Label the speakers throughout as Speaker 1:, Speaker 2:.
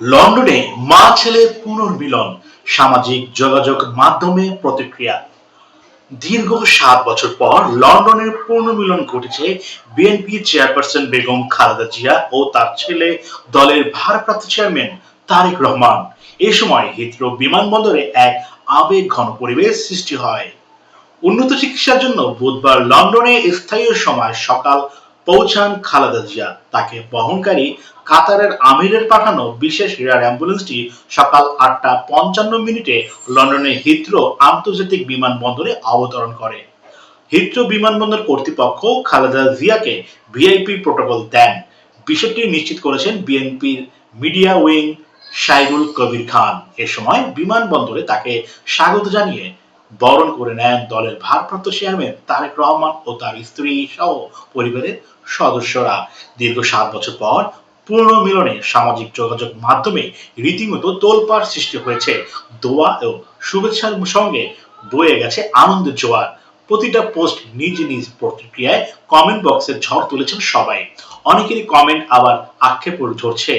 Speaker 1: লন্ডনে মা ছেলের পুনর্মিলন, সামাজিক যোগাযোগ মাধ্যমে প্রতিক্রিয়া। দীর্ঘ সাত বছর পর লন্ডনের পুনর্মিলন ঘটেছে বিএনপি চেয়ারপারসন বেগম খালেদা জিয়া ও তার ছেলে দলের ভারপ্রাপ্ত চেয়ারম্যান তারেক রহমান। এ সময় হিথ্রো বিমানবন্দরে এক আবেগ ঘন পরিবেশ সৃষ্টি হয়। উন্নত চিকিৎসার জন্য বুধবার লন্ডনে স্থায়ী সময় সকাল পৌঁছান খালেদা জিয়া। তাকে বহনকারী কাতারের আমিরের পাঠানো বিশেষ এয়ার অ্যাম্বুলেন্সটি সকাল আটটা পঞ্চান্ন মিনিটে লন্ডনের হিথ্রো আন্তর্জাতিক বিমানবন্দরে অবতরণ করে। হিথ্রো বিমানবন্দর কর্তৃপক্ষ খালেদা জিয়াকে ভিআইপি প্রোটোকল দেন। বিষয়টি নিশ্চিত করেছেন বিএনপির মিডিয়া উইং সাইরুল কবির খান। এ সময় বিমানবন্দরে তাকে স্বাগত জানিয়ে বরণ করে নেন দলের ভারপ্রাপ্ত চেয়ারম্যান তারেক রহমান ও তার স্ত্রী সহ পরিবারের সদস্যরা। দীর্ঘ সাত বছর পর পুনর্মিলনে সামাজিক যোগাযোগ মাধ্যমে রীতিমতো তোলপাড় সৃষ্টি হয়েছে। দোয়া ও শুভেচ্ছার সঙ্গে বয়ে গেছে আনন্দের জোয়ার। প্রতিটা পোস্ট নিজ নিজ প্রতিক্রিয়ায় কমেন্ট বক্সে ঝড় তুলেছেন সবাই। অনেকেরই কমেন্ট আবার আক্ষেপ ঝরছে।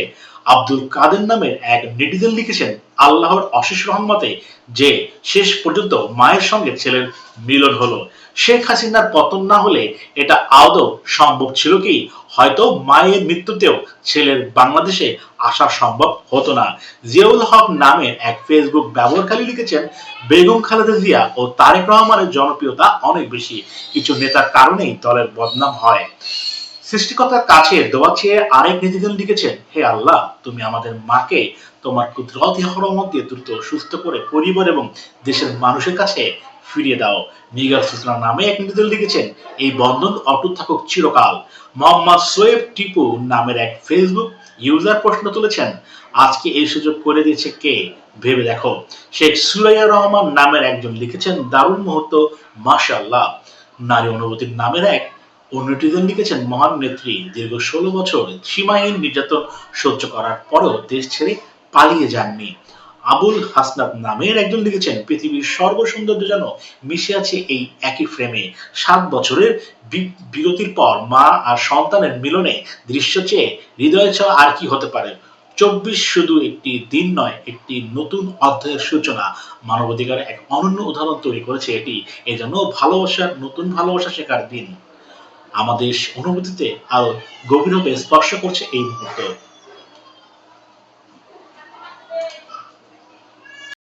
Speaker 1: আব্দুল কাদের নামের এক নেটিজেন লিখেছেন, আল্লাহর অশেষ রহমতে যে শেষ পর্যন্ত মায়ের সঙ্গে ছেলের মিলন হলো। শেখ হাসিনার পতন না হলে এটা আদৌ সম্ভব ছিল কি? হয়তো মায়ের মৃত্যুতেও ছেলের বাংলাদেশে আসা সম্ভব হতো না। জিয়াউল হক নামের এক ফেসবুক ব্যবহারকারী লিখেছেন, বেগম খালেদা জিয়া ও তারেক রহমানের জনপ্রিয়তা অনেক বেশি। কিছু নেতার কারণেই দলের বদনাম হয়। সৃষ্টিকর্তার কাছে দোয়া চেয়ে আরেক নেতিজন লিখেছেন, হে আল্লাহ, তুমি আমাদের মাকে তোমার কুদরতি হরমত দিয়ে দ্রুত সুস্থ করে পরিবার এবং দেশের মানুষের কাছে ফিরিয়ে দাও। নিগার সুসনা নামে এক নিবেদন লিখেছেন এই বন্ধন অটুট থাকুক চিরকাল। মোহাম্মদ সোয়েব টিপু নামের এক ফেসবুক ইউজার প্রশ্ন তুলেছেন, আজকে এই সুযোগ করে দিয়েছে কে? ভেবে দেখো। শেখ সুরাইয়া রহমান নামের একজন লিখেছেন, দারুণ মুহূর্ত, মাশাআল্লাহ। নারী অনুভূতির নামের এক অন্যটিজন লিখেছেন, মহান নেত্রী, দীর্ঘ ষোলো বছর সীমাহীন নির্যাতন সহ্য করার পরেও দেশ ছেড়ে পালিয়ে যাননি। আবুল হাসনাত নামের একজন লিখেছেন, পৃথিবীর সর্বসৌন্দর্য যেন মিশে আছে এই একই ফ্রেমে সাত বছরের বিরতির পর মা আর সন্তানের মিলনে দৃশ্য চেয়ে হৃদয় ছোঁয়া আর কি হতে পারে? চব্বিশ শুধু একটি দিন নয়, একটি নতুন অধ্যায়ের সূচনা। মানবাধিকার এক অনন্য উদাহরণ তৈরি করেছে এটি। এজন্য ভালোবাসার নতুন ভালোবাসা শেখার দিন। আমাদের অনুভূতিতে আরও গভীরভাবে স্পর্শ করছে এই মুহূর্ত।